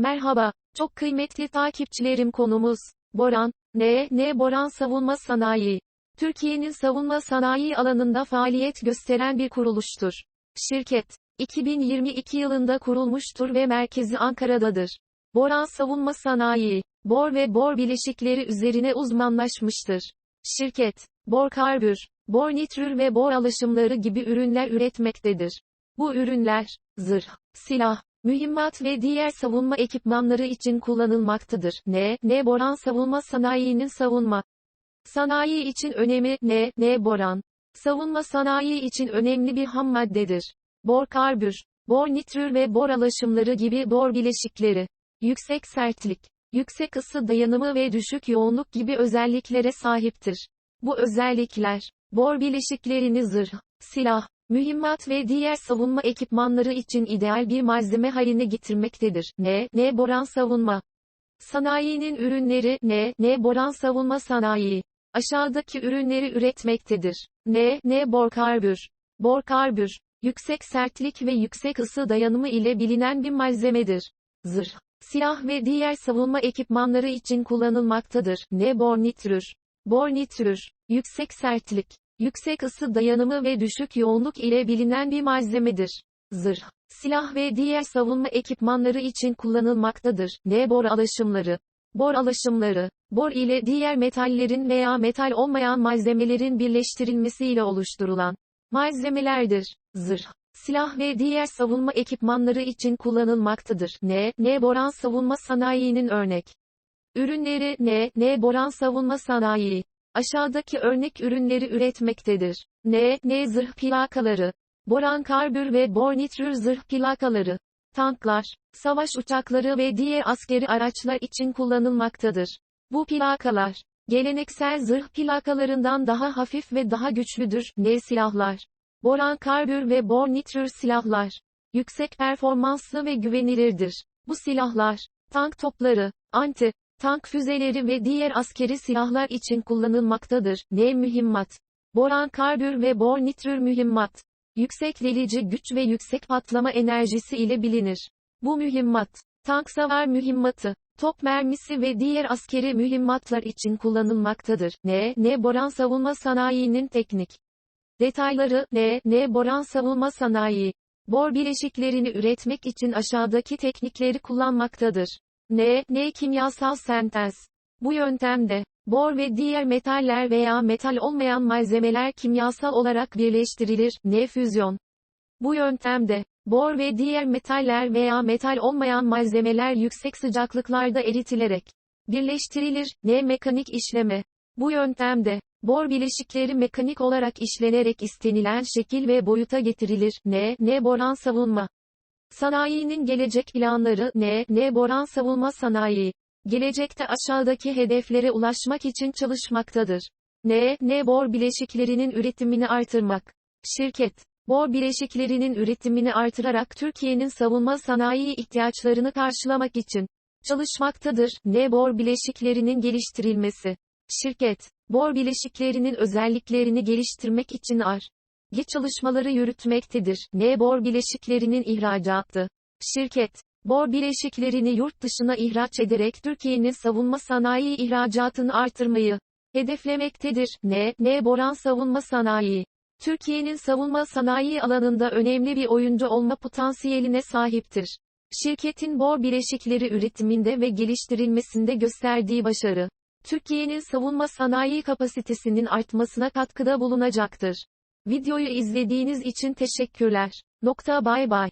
Merhaba, çok kıymetli takipçilerim konumuz, Boran, ne, ne Boran Savunma Sanayi. Türkiye'nin savunma sanayi alanında faaliyet gösteren bir kuruluştur. Şirket, 2022 yılında kurulmuştur ve merkezi Ankara'dadır. Boran Savunma Sanayi, bor ve bor bileşikleri üzerine uzmanlaşmıştır. Şirket, bor karbür, bor nitrür ve bor alaşımları gibi ürünler üretmektedir. Bu ürünler, zırh, silah, mühimmat ve diğer savunma ekipmanları için kullanılmaktadır. Ne, ne boran savunma sanayinin savunma sanayi için önemi, ne, ne boran. Savunma sanayi için önemli bir ham maddedir. Bor karbür, bor nitrür ve bor alaşımları gibi bor bileşikleri, yüksek sertlik, yüksek ısı dayanımı ve düşük yoğunluk gibi özelliklere sahiptir. Bu özellikler, bor bileşiklerini zırh, silah, mühimmat ve diğer savunma ekipmanları için ideal bir malzeme haline getirmektedir. Ne, ne boran savunma. Sanayinin ürünleri, ne, ne boran savunma sanayi. Aşağıdaki ürünleri üretmektedir. Ne, ne bor karbür. Bor karbür, yüksek sertlik ve yüksek ısı dayanımı ile bilinen bir malzemedir. Zırh, silah ve diğer savunma ekipmanları için kullanılmaktadır. Ne bor nitrür. Bor nitrür, yüksek sertlik, yüksek ısı dayanımı ve düşük yoğunluk ile bilinen bir malzemedir. Zırh, silah ve diğer savunma ekipmanları için kullanılmaktadır. Ne bor alaşımları. Bor alaşımları, bor ile diğer metallerin veya metal olmayan malzemelerin birleştirilmesiyle oluşturulan malzemelerdir. Zırh, silah ve diğer savunma ekipmanları için kullanılmaktadır. Ne, ne boran savunma sanayinin örnek. Ürünleri, ne, ne boran savunma sanayi. Aşağıdaki örnek ürünleri üretmektedir. Ne, ne zırh plakaları. Boran karbür ve bor nitrür zırh plakaları. Tanklar, savaş uçakları ve diğer askeri araçlar için kullanılmaktadır. Bu plakalar, geleneksel zırh plakalarından daha hafif ve daha güçlüdür. Ne silahlar. Boran karbür ve bor nitrür silahlar. Yüksek performanslı ve güvenilirdir. Bu silahlar, tank topları, anti, tank füzeleri ve diğer askeri silahlar için kullanılmaktadır. Ne mühimmat. Boran karbür ve bor nitrür mühimmat. Yüksek delici güç ve yüksek patlama enerjisi ile bilinir. Bu mühimmat, tank savar mühimmatı, top mermisi ve diğer askeri mühimmatlar için kullanılmaktadır. Ne, ne boran savunma sanayinin teknik detayları, ne, ne boran savunma sanayi, bor bileşiklerini üretmek için aşağıdaki teknikleri kullanmaktadır. Ne, ne kimyasal sentez. Bu yöntemde, bor ve diğer metaller veya metal olmayan malzemeler kimyasal olarak birleştirilir, ne füzyon. Bu yöntemde, bor ve diğer metaller veya metal olmayan malzemeler yüksek sıcaklıklarda eritilerek birleştirilir, ne mekanik işleme. Bu yöntemde, bor bileşikleri mekanik olarak işlenerek istenilen şekil ve boyuta getirilir, ne, ne boran savunma. Sanayinin gelecek planları, ne, ne boran savunma sanayi. Gelecekte aşağıdaki hedeflere ulaşmak için çalışmaktadır. Ne, ne bor bileşiklerinin üretimini artırmak. Şirket, bor bileşiklerinin üretimini artırarak Türkiye'nin savunma sanayi ihtiyaçlarını karşılamak için çalışmaktadır. Ne bor bileşiklerinin geliştirilmesi. Şirket, bor bileşiklerinin özelliklerini geliştirmek için ar. Ge çalışmaları yürütmektedir. Ne bor bileşiklerinin ihracatı. Şirket, bor bileşiklerini yurt dışına ihraç ederek Türkiye'nin savunma sanayi ihracatını artırmayı hedeflemektedir. Ne, ne boran savunma sanayi. Türkiye'nin savunma sanayi alanında önemli bir oyuncu olma potansiyeline sahiptir. Şirketin bor bileşikleri üretiminde ve geliştirilmesinde gösterdiği başarı, Türkiye'nin savunma sanayi kapasitesinin artmasına katkıda bulunacaktır. Videoyu izlediğiniz için teşekkürler. Nokta bay bay.